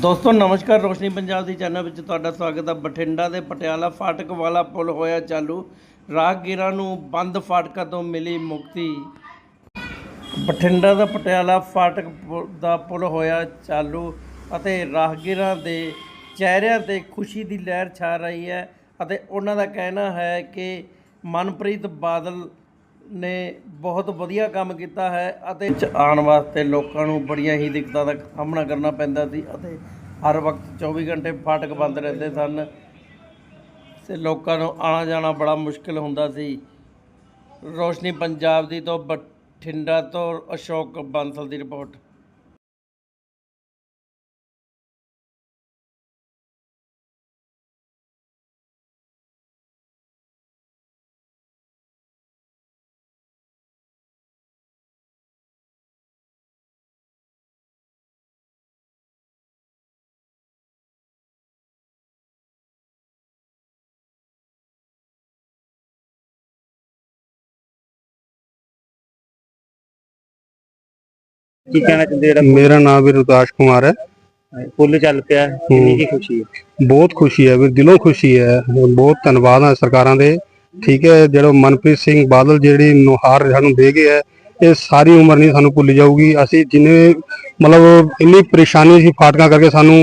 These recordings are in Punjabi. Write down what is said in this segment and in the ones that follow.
ਦੋਸਤੋ, ਨਮਸਕਾਰ, ਰੋਸ਼ਨੀ ਪੰਜਾਬ ਦੀ ਚੈਨਲ ਵਿੱਚ ਤੁਹਾਡਾ ਸਵਾਗਤ ਹੈ ਬਠਿੰਡਾ ਦੇ ਪਟਿਆਲਾ ਫਾਟਕ ਵਾਲਾ ਪੁਲ ਹੋਇਆ ਚਾਲੂ। ਰਾਹਗੀਰਾਂ ਨੂੰ ਬੰਦ ਫਾਟਕਾਂ ਤੋਂ ਮਿਲੀ ਮੁਕਤੀ। ਬਠਿੰਡਾ ਦਾ ਪਟਿਆਲਾ ਫਾਟਕ ਪੁ- ਦਾ ਪੁਲ ਹੋਇਆ ਚਾਲੂ ਅਤੇ ਰਾਹਗੀਰਾਂ ਦੇ ਚਿਹਰਿਆਂ ਤੇ ਖੁਸ਼ੀ ਦੀ ਲਹਿਰ ਛਾ ਰਹੀ ਹੈ ਅਤੇ ਉਹਨਾਂ ਦਾ ਕਹਿਣਾ ਹੈ ਕਿ ਮਨਪ੍ਰੀਤ ਬਾਦਲ ਨੇ ਬਹੁਤ ਵਧੀਆ ਕੰਮ ਕੀਤਾ ਹੈ ਅਤੇ ਚ ਆਉਣ ਵਾਸਤੇ ਲੋਕਾਂ ਨੂੰ ਬੜੀਆਂ ਹੀ ਦਿੱਕਤਾਂ ਦਾ ਸਾਹਮਣਾ ਕਰਨਾ ਪੈਂਦਾ ਸੀ ਅਤੇ ਹਰ ਵਕਤ 24 ਘੰਟੇ ਫਾਟਕ ਬੰਦ ਰਹਿੰਦੇ ਸਨ। ਤੇ ਲੋਕਾਂ ਨੂੰ ਆਣਾ ਜਾਣਾ ਬੜਾ ਮੁਸ਼ਕਿਲ ਹੁੰਦਾ ਸੀ। ਰੋਸ਼ਨੀ ਪੰਜਾਬ ਦੀ ਤੋਂ ਬਠਿੰਡਾ ਤੋਂ ਅਸ਼ੋਕ ਬਾਂਸਲ ਦੀ ਰਿਪੋਰਟ। ਕੀ ਕਹਿਣਾ ਚਾਹੁੰਦੇ ਜਿਹੜਾ ਮੇਰਾ ਨਾਮ ਵੀ ਰੁਦਾਸ਼ ਕੁਮਾਰ ਹੈ। ਪੁੱਲ ਚੱਲ ਪਿਆ ਕਿੰਨੀ ਕੀ ਖੁਸ਼ੀ ਹੈ? ਬਹੁਤ ਖੁਸ਼ੀ ਹੈ ਵੀ ਦਿਲੋਂ ਖੁਸ਼ੀ ਹੈ। ਬਹੁਤ ਧੰਨਵਾਦ ਹੈ ਸਰਕਾਰਾਂ ਦੇ। ਠੀਕ ਹੈ ਜਿਹੜਾ ਮਨਪ੍ਰੀਤ ਸਿੰਘ ਬਾਦਲ ਜਿਹੜੀ ਨੁਹਾਰ ਸਾਨੂੰ ਦੇ ਗਏ ਹੈ ਇਹ ਸਾਰੀ ਉਮਰ ਨਹੀਂ ਸਾਨੂੰ ਭੁੱਲ ਜਾਊਗੀ। ਅਸੀਂ ਜਿੰਨੇ ਮਤਲਬ ਇੰਨੀ ਪਰੇਸ਼ਾਨੀ ਸੀ ਫਾਟਕਾਂ ਕਰਕੇ ਸਾਨੂੰ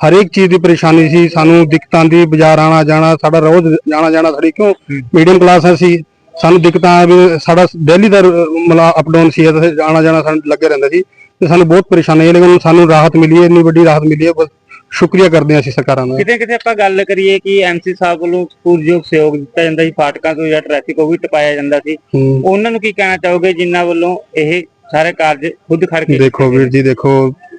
ਹਰੇਕ ਚੀਜ਼ ਦੀ ਪਰੇਸ਼ਾਨੀ ਸੀ। ਸਾਨੂੰ ਦਿੱਕਤਾਂ ਦੀ ਬਾਜ਼ਾਰ ਆਣਾ ਜਾਣਾ ਸਾਡਾ ਰੋਜ਼ ਜਾਣਾ ਜਾਣਾ ਸਾਡੀ ਕਿਉਂ? ਮੀਡੀਅਮ ਕਲਾਸ ਸੀ ਸਾਨੂੰ ਦਿੱਕਤਾਂ ਆ ਵੀ ਸਾਡਾ ਡੇਲੀ ਦਾ ਮਤਲਬ ਅਪ ਡਾਊਨ ਸੀ ਤੇ ਆਣਾ ਜਾਣਾ ਸਾਨੂੰ ਲੱਗੇ ਰਹਿੰਦਾ ਸੀ ਤੇ ਸਾਨੂੰ ਬਹੁਤ ਪਰੇਸ਼ਾਨੀ ਹੈ ਲੇਕਿਨ ਸਾਨੂੰ ਰਾਹਤ ਮਿਲੀ ਹੈ ਇੰਨੀ ਵੱਡੀ ਰਾਹਤ ਮਿਲੀ ਹੈ ਬਸ ਸ਼ੁਕਰੀਆ ਕਰਦੇ ਹਾਂ ਅਸੀਂ ਸਰਕਾਰਾਂ ਦਾ ਕਿਤੇ ਕਿਤੇ ਆਪਾਂ ਗੱਲ ਕਰੀਏ ਕਿ ਐਮਸੀ ਸਾਹਿਬ ਵੱਲੋਂ ਪੂਰਜੋਗ ਸਹਿਯੋਗ ਦਿੱਤਾ ਜਾਂਦਾ ਸੀ ਫਾਟਕਾਂ ਤੋਂ ਜਿਹੜਾ ਟ੍ਰੈਫਿਕ ਉਹ ਵੀ ਟਪਾਇਆ ਜਾਂਦਾ ਸੀ। ਉਹਨਾਂ ਨੂੰ ਕੀ ਕਹਿਣਾ ਚਾਹੋਗੇ ਜਿਨ੍ਹਾਂ ਵੱਲੋਂ ਇਹ ਸਾਰੇ ਕਾਰਜ ਖੁਦ ਖੜ ਕੇ? ਦੇਖੋ ਵੀਰ ਜੀ, ਦੇਖੋ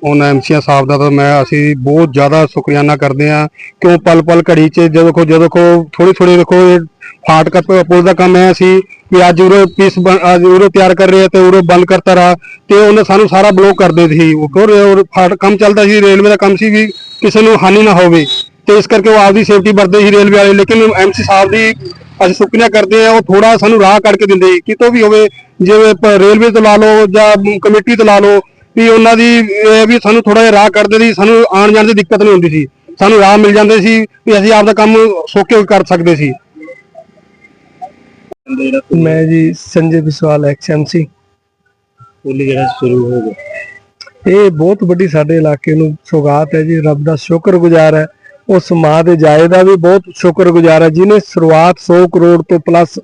ਉਹਨਾਂ ਐਮਸੀਆ ਸਾਹਿਬ ਦਾ ਤਾਂ ਮੈਂ, ਅਸੀਂ ਬਹੁਤ ਜ਼ਿਆਦਾ ਸ਼ੁਕਰੀਆਨਾ ਕਰਦੇ ਆ ਕਿਉਂ ਪਲ ਪਲ ਘੜੀ 'ਚ ਜਦੋਂ ਕੋ ਜਦੋਂ ਕੋ ਥੋੜੀ ਥੋੜੀ ਦੇਖੋ, ਇਹ ਫਾਟਕ ਪ- ਪੁਲ ਦਾ ਕੰਮ ਹੈ ਸੀ ਵੀ ਅੱਜ ਉਰੇ ਪੀਸ ਅੱਜ ਉਰੇ ਤਿਆਰ ਕਰ ਰਹੇ ਤੇ ਉਰੇ ਬੰਦ ਕਰਤਾ ਰਹਾ ਤੇ ਉਹਨੇ ਸਾਨੂੰ ਸਾਰਾ ਬਲੌਕ ਕਰਦੇ ਸੀ। ਉਹ ਕੋਰ ਫਾਟ, ਕੰਮ ਚੱਲਦਾ ਸੀ, ਰੇਲਵੇ ਦਾ ਕੰਮ ਸੀ ਵੀ ਕਿਸੇ ਨੂੰ ਹਾਨੀ ਨਾ ਹੋਵੇ ਤੇ ਇਸ ਕਰਕੇ ਉਹ ਆਪਦੀ ਸੇਫਟੀ ਵਰਤਦੇ ਸੀ ਰੇਲਵੇ ਵਾਲੇ। ਲੇਕਿਨ ਐਮਸੀ ਸਾਹਿਬ ਦੀ ਅਸੀਂ ਸ਼ੁਕਰੀਆ ਕਰਦੇ ਆ ਉਹ ਥੋੜਾ ਸਾਨੂੰ ਰਾਹ ਕੱਢ ਕੇ ਦਿੰਦੇ ਕਿਤੋਂ ਵੀ ਹੋਵੇ ਜਿਵੇਂ ਰੇਲਵੇ ਤੋਂ ਲਾ ਲਓ ਜਾਂ ਕਮੇਟੀ ਤੋਂ ਲਾ ਲਓ ਵੀ ਉਹਨਾਂ ਦੀ ਇਹ ਵੀ ਸਾਨੂੰ ਥੋੜਾ ਜਿਹਾ ਰਾਹ ਕੱਢਦੇ ਸੀ ਸਾਨੂੰ ਆਉਣ ਜਾਣ ਦੀ ਦਿੱਕਤ ਨਹੀਂ ਹੁੰਦੀ ਸੀ। ਸਾਨੂੰ ਰਾਹ ਮਿਲ ਜਾਂਦੇ ਸੀ ਵੀ ਅਸੀਂ ਆਪਦਾ ਕੰਮ ਸੌਖੇ ਕਰ ਸਕਦੇ ਸੀ। ਮੈਂ ਜੀ ਸੰਜੇ ਬਿਸਵਾਲ ਐਕਸਐਮਸੀ ਪੁੱਲ ਜਿਹੜਾ ਸ਼ੁਰੂ ਹੋ ਗਿਆ। ਇਹ ਬਹੁਤ ਵੱਡੀ ਸਾਡੇ ਇਲਾਕੇ ਨੂੰ ਸੌਗਾਤ ਹੈ ਜੀ ਰੱਬ ਦਾ ਸ਼ੁਕਰਗੁਜ਼ਾਰ ਹੈ। ਉਸ ਮਾਂ ਦੇ ਜਾਏ ਦਾ ਵੀ ਬਹੁਤ ਸ਼ੁਕਰਗੁਜ਼ਾਰ ਹੈ ਜਿਨੇ ਸ਼ੁਰੂਆਤ 100 ਕਰੋੜ ਤੋਂ ਪਲੱਸ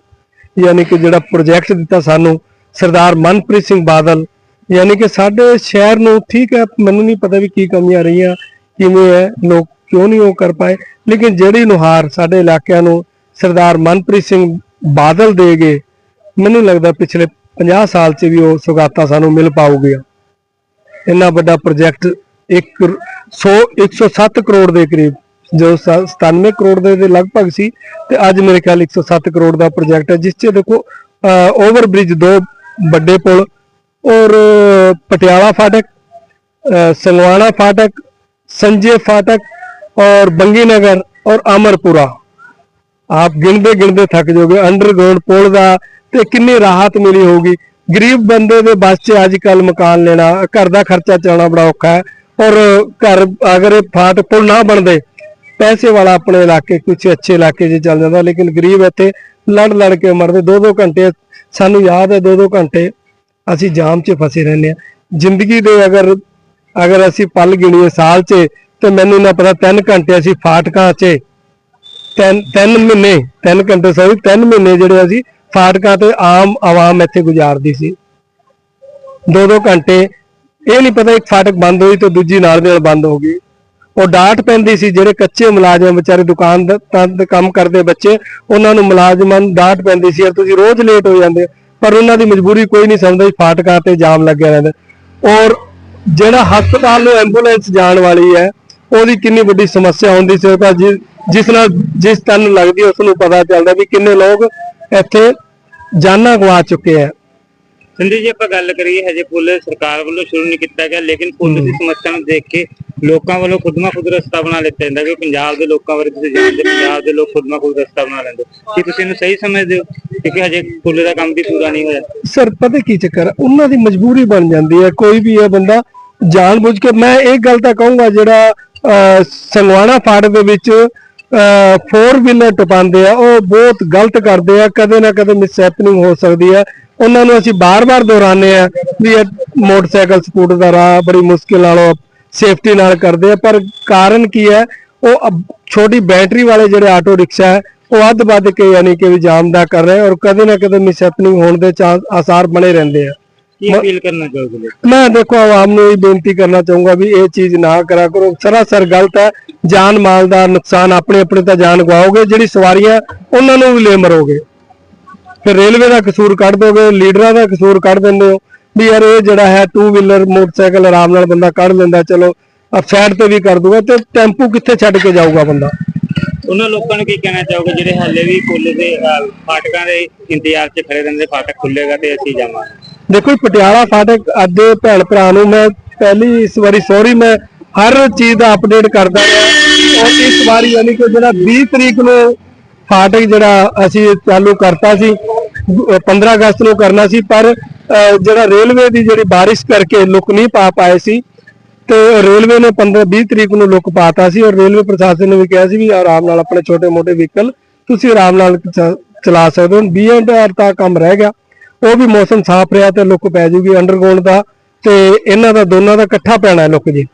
ਯਾਨੀ ਕਿ ਜਿਹੜਾ ਪ੍ਰੋਜੈਕਟ ਦਿੱਤਾ ਸਾਨੂੰ, ਸਰਦਾਰ ਮਨਪ੍ਰੀਤ ਸਿੰਘ ਬਾਦਲ। ਯਾਨੀ ਕਿ ਸਾਡੇ ਸ਼ਹਿਰ ਨੂੰ ਠੀਕ ਹੈ, ਮੈਨੂੰ ਨਹੀਂ ਪਤਾ ਵੀ ਕੀ ਕਮੀਆਂ ਰਹੀਆਂ, ਕਿਵੇਂ ਹੈ, ਲੋਕ ਕਿਉਂ ਨਹੀਂ ਉਹ ਕਰ ਪਾਏ, ਲੇਕਿਨ ਜਿਹੜੀ ਨੁਹਾਰ ਸਾਡੇ ਇਲਾਕਿਆਂ ਨੂੰ ਸਰਦਾਰ ਮਨਪ੍ਰੀਤ ਸਿੰਘ ਬਾਦਲ ਦੇ ਗਏ, ਮੈਨੂੰ ਲੱਗਦਾ ਪਿਛਲੇ 50 ਸਾਲ 'ਚ ਵੀ ਉਹ ਸੁਗਾਤਾ ਸਾਨੂੰ ਮਿਲ ਪਾਉਗੀਆਂ। ਇੰਨਾ ਵੱਡਾ ਪ੍ਰੋਜੈਕਟ 1 100 107 ਕਰੋੜ ਦੇ ਕਰੀਬ ਜੋ ਸ- 97 ਕਰੋੜ ਦੇ ਦੇ ਲਗਭਗ ਸੀ ਤੇ ਅੱਜ ਮੇਰੇ ਖਿਆਲ 107 ਕਰੋੜ ਦਾ ਪ੍ਰੋਜੈਕਟ ਹੈ, ਜਿਸ 'ਚ ਦੇਖੋ ਓਵਰ ਬ੍ਰਿਜ ਦੋ ਵੱਡੇ ਪੁਲ ਔਰ ਪਟਿਆਲਾ ਫਾਟਕ ਸੰਗਵਾਣਾ ਫਾਟਕ, ਸੰਜੇ ਫਾਟਕ ਔਰ ਬੰਗੀ ਨਗਰ ਔਰ ਅਮਰਪੁਰਾ। ਆਪ ਗਿਣਦੇ ਗਿਣਦੇ ਥੱਕ ਜਾਓਗੇ ਅੰਡਰਗਰਾਉਂਡ ਪੁਲ ਦਾ ਤੇ ਕਿੰਨੀ ਰਾਹਤ ਮਿਲੀ ਹੋਊਗੀ। ਗਰੀਬ ਬੰਦੇ ਦੇ ਬਸ 'ਚ ਅੱਜ ਕੱਲ ਮਕਾਨ ਲੈਣਾ, ਘਰ ਦਾ ਖਰਚਾ ਚਲਾਉਣਾ ਬੜਾ ਔਖਾ ਹੈ ਔਰ ਘਰ ਅਗਰ ਇਹ ਫਾਟ ਪੁਲ ਨਾ ਬਣਦੇ ਪੈਸੇ ਵਾਲਾ ਆਪਣੇ ਇਲਾਕੇ ਕੁਝ ਅੱਛੇ ਇਲਾਕੇ 'ਚ ਚੱਲ ਜਾਂਦਾ, ਲੇਕਿਨ ਗਰੀਬ ਇੱਥੇ ਲੜ ਲੜ ਕੇ ਮਰਦੇ ਦੋ ਦੋ ਘੰਟੇ ਸਾਨੂੰ ਯਾਦ ਹੈ ਦੋ ਦੋ ਘੰਟੇ ਅਸੀਂ ਜਾਮ 'ਚ ਫਸੇ ਰਹਿੰਦੇ ਆ ਜ਼ਿੰਦਗੀ ਦੇ ਅਗਰ ਅਗਰ ਅਸੀਂ ਪਲ ਗਿਣੀਏ ਸਾਲ 'ਚ, ਤੇ ਮੈਨੂੰ ਨਾ ਪਤਾ 3 ਘੰਟੇ ਅਸੀਂ ਫਾਟਕਾਂ 'ਚ, ਤਿੰਨ ਤਿੰਨ ਮਹੀਨੇ, ਤਿੰਨ ਘੰਟੇ ਸੌਰੀ ਤਿੰਨ ਮਹੀਨੇ ਜਿਹੜੇ ਅਸੀਂ ਫਾਟਕਾਂ ਤੇ ਆਮ ਆਵਾਮ ਇੱਥੇ ਗੁਜ਼ਾਰਦੀ ਸੀ। ਦੋ ਦੋ ਘੰਟੇ, ਇਹ ਨਹੀਂ ਪਤਾ ਇੱਕ ਫਾਟਕ ਬੰਦ ਹੋਈ ਤੇ ਦੂਜੀ ਨਾਲ ਦੇ ਨਾਲ ਬੰਦ ਹੋ ਗਈ। ਉਹ ਡਾਂਟ ਪੈਂਦੀ ਸੀ ਜਿਹੜੇ ਕੱਚੇ ਮੁਲਾਜ਼ਮ ਵਿਚਾਰੇ ਦੁਕਾਨ ਦਾ ਕੰਮ ਕਰਦੇ ਬੱਚੇ ਉਹਨਾਂ ਨੂੰ ਮੁਲਾਜ਼ਮਾਂ ਨੂੰ ਡਾਂਟ ਪੈਂਦੀ ਸੀ ਯਾਰ ਤੁਸੀਂ ਰੋਜ਼ ਲੇਟ ਹੋ ਜਾਂਦੇ। ਪਰ ਉਹਨਾਂ ਦੀ ਮਜਬੂਰੀ ਕੋਈ ਨਹੀਂ ਸਮਝਦਾ ਫਾਟਕਾਂ ਤੇ ਜਾਮ ਲੱਗਿਆ ਰਹਿੰਦਾ ਔਰ ਜਿਹੜਾ ਹਸਪਤਾਲ ਨੂੰ ਐਂਬੂਲੈਂਸ ਜਾਣ ਵਾਲੀ ਹੈ ਉਹਦੀ ਕਿੰਨੀ ਵੱਡੀ ਸਮੱਸਿਆ ਹੁੰਦੀ ਸੀ ਤਾਂ ਜਿਸ ਨਾਲ ਜਿਸ ਤਨ ਲੱਗਦੀ ਉਸ ਨੂੰ ਪਤਾ ਚੱਲਦਾ ਵੀ ਕਿੰਨੇ ਲੋਕ ਇੱਥੇ ਜਾਨਾਂ ਗਵਾ ਚੁੱਕੇ ਆ ਸੰਜੇ ਜੀ ਆਪਾਂ ਗੱਲ ਕਰੀਏ ਹਜੇ ਪੁੱਲ ਸਰਕਾਰ ਵੱਲੋਂ ਸ਼ੁਰੂ ਨਹੀਂ ਕੀਤਾ ਗਿਆ ਲੇਕਿਨ ਪੁੱਲ ਦੀ ਸਮੱਸਿਆ ਨੂੰ ਦੇਖ ਕੇ ਲੋਕਾਂ ਵੱਲੋਂ ਖੁਦਮਾ ਖੁਦ ਰਸਤਾ ਬਣਾ ਲਿੱਤਾ ਜਾਂਦਾ ਕਿ ਪੰਜਾਬ ਦੇ ਲੋਕਾਂ ਬਾਰੇ ਤੁਸੀਂ ਜਾਣਦੇ ਪੰਜਾਬ ਦੇ ਲੋਕ ਖੁਦਮਾ ਖੁਦ ਰਸਤਾ ਬਣਾ ਲੈਂਦੇ ਕੀ ਤੁਸੀਂ ਇਹਨੂੰ ਸਹੀ ਸਮਝਦੇ ਹੋ? ਕਿਉਂਕਿ ਹਜੇ ਪੁੱਲ ਦਾ ਕੰਮ ਵੀ ਪੂਰਾ ਨਹੀਂ ਹੋਇਆ। ਸਰ, ਪਤਾ ਕੀ ਚੱਕਰ ਉਹਨਾਂ ਦੀ ਮਜਬੂਰੀ ਬਣ ਜਾਂਦੀ ਹੈ, ਕੋਈ ਵੀ ਹੈ ਬੰਦਾ ਜਾਣ ਬੁੱਝ ਕੇ, ਮੈਂ ਇੱਕ ਗੱਲ ਤਾਂ ਕਹੂੰਗਾ ਜਿਹੜਾ ਸੰਗਵਾਣਾ ਫਾਟਕ ਦੇ ਵਿੱਚ 4 ਵੀਲਰ ਟਪਾਉਂਦੇ ਆ, ਉਹ ਬਹੁਤ ਗਲਤ ਕਰਦੇ ਆ, ਕਦੇ ਨਾ ਕਦੇ ਮਿਸ ਹੋ ਸਕਦੀ ਹੈ ਉਹਨਾਂ ਨੂੰ ਅਸੀਂ ਬਾਰ-ਬਾਰ ਦੁਹਰਾਉਂਦੇ ਆ ਵੀ ਇਹ ਮੋਟਰਸਾਈਕਲ, ਸਕੂਟਰ ਦਾ ਰਾਹ ਬੜੀ ਮੁਸ਼ਕਿਲ ਨਾਲੋਂ ਸੇਫਟੀ ਨਾਲ ਕਰਦੇ ਆ ਪਰ ਕਾਰਨ ਕੀ ਹੈ? ਉਹ ਛੋਟੀ ਬੈਟਰੀ ਵਾਲੇ ਜਿਹੜੇ ਆਟੋ ਰਿਕਸ਼ਾ ਹੈ ਉਹ ਅੱਧ ਵੱਧ ਕੇ ਯਾਨੀ ਕਿ ਵੀ ਜਾਮ ਦਾ ਕਰ ਰਹੇ ਔਰ ਕਦੇ ਨਾ ਕਦੇ ਮਿਸ ਹੈਪਨਿੰਗ ਹੋਣ ਦੇ ਚਾਂਸ ਆਸਾਰ ਬਣੇ ਰਹਿੰਦੇ ਆ। ਕੀ ਅਪੀਲ ਕਰਨਾ ਚਾਹੋਗੇ? ਮੈਂ ਦੇਖੋ ਆਵਾਮ ਨੂੰ ਇਹ ਬੇਨਤੀ ਕਰਨਾ ਚਾਹੂੰਗਾ ਵੀ ਇਹ ਚੀਜ਼ ਨਾ ਕਰਾ ਕਰੋ। ਸਰਾਸਰ ਗਲਤ ਹੈ। ਜਾਨ ਮਾਲ ਦਾ ਨੁਕਸਾਨ ਆਪਣੇ ਆਪਣੇ ਤਾਂ ਜਾਨ ਗਵਾਓਗੇ ਜਿਹੜੀ ਸਵਾਰੀਆਂ ਉਹਨਾਂ ਨੂੰ ਵੀ ਲੈ ਮਰੋਗੇ। ਫਿਰ ਰੇਲਵੇ ਦਾ ਕਸੂਰ ਕੱਢ ਦੋਗੇ ਲੀਡਰਾਂ ਦਾ ਕਸੂਰ ਕੱਢ ਦਿੰਦੇ ਹੋ। ਵੀ ਯਾਰ ਇਹ ਜਿਹੜਾ ਹੈ ਟੂ ਵੀਲਰ ਮੋਟਰਸਾਈਕਲ ਆਰਾਮ ਨਾਲ ਬੰਦਾ ਕੱਢ ਲੈਂਦਾ ਚਲੋ ਸਾਈਡ ਤੇ ਵੀ ਕਰ ਦੂਗਾ ਤੇ ਟੈਂਪੂ ਕਿੱਥੇ ਛੱਡ ਕੇ ਜਾਊਗਾ ਬੰਦਾ? ਉਹਨਾਂ ਲੋਕਾਂ ਨੂੰ ਕੀ ਕਹਿਣਾ ਚਾਹੋਗੇ ਜਿਹੜੇ ਹਾਲੇ ਵੀ ਪੁਲਿਸ ਦੇ ਅਹ, ਫਾਟਕਾਂ ਦੇ ਇੰਤਜ਼ਾਰ 'ਚ ਖੜੇ ਰਹਿੰਦੇ ਫਾਟਕ ਖੁੱਲੇਗਾ ਤੇ ਅਸੀਂ ਜਾਵਾਂਗੇ? ਦੇਖੋ ਜੀ, ਪਟਿਆਲਾ ਫਾਟਕ ਅੱਜ ਦੇ ਭੈਣ ਭਰਾ ਨੂੰ ਮੈਂ ਪਹਿਲੀ ਇਸ ਵਾਰੀ ਸੌਰੀ ਮੈਂ ਹਰ ਚੀਜ਼ ਦਾ ਅਪਡੇਟ ਕਰਦਾ ਰਿਹਾ। ਔਰ ਇਸ ਵਾਰੀ ਯਾਨੀ ਕਿ ਜਿਹੜਾ 20 ਤਰੀਕ ਨੂੰ ਫਾਟਕ ਜਿਹੜਾ ਅਸੀਂ ਚਾਲੂ ਕਰਤਾ ਸੀ ਅਹ 15 ਅਗਸਤ ਨੂੰ ਕਰਨਾ ਸੀ ਪਰ ਜਿਹੜਾ ਰੇਲਵੇ ਦੀ ਜਿਹੜੀ ਬਾਰਿਸ਼ ਕਰਕੇ ਲੁੱਕ ਨਹੀਂ ਪਾ ਪਾਏ ਸੀ ਤੇ ਰੇਲਵੇ ਨੇ 15 20 ਤਰੀਕ ਨੂੰ ਲੁਕ ਪਾਤਾ ਸੀ ਔਰ ਰੇਲਵੇ ਪ੍ਰਸ਼ਾਸਨ ਨੇ ਵੀ ਕਿਹਾ ਸੀ ਵੀ ਆਰਾਮ ਨਾਲ ਆਪਣੇ ਛੋਟੇ ਮੋਟੇ ਵਹੀਕਲ ਤੁਸੀਂ ਆਰਾਮ ਨਾਲ ਚਲਾ ਸਕਦੇ ਹੋ। ਬੀਐਨਆਰ ਦਾ ਕੰਮ ਰਹਿ ਗਿਆ। ਉਹ ਵੀ ਮੌਸਮ ਸਾਫ਼ ਰਿਹਾ ਤੇ ਲੁੱਕ ਪੈ ਜੂਗੀ ਅੰਡਰਗਰਾਉਂਡ ਦਾ ਤੇ ਇਹਨਾਂ ਦਾ ਦੋਨਾਂ ਦਾ ਇਕੱਠਾ ਪੈਣਾ ਲੁੱਕ ਜੀ।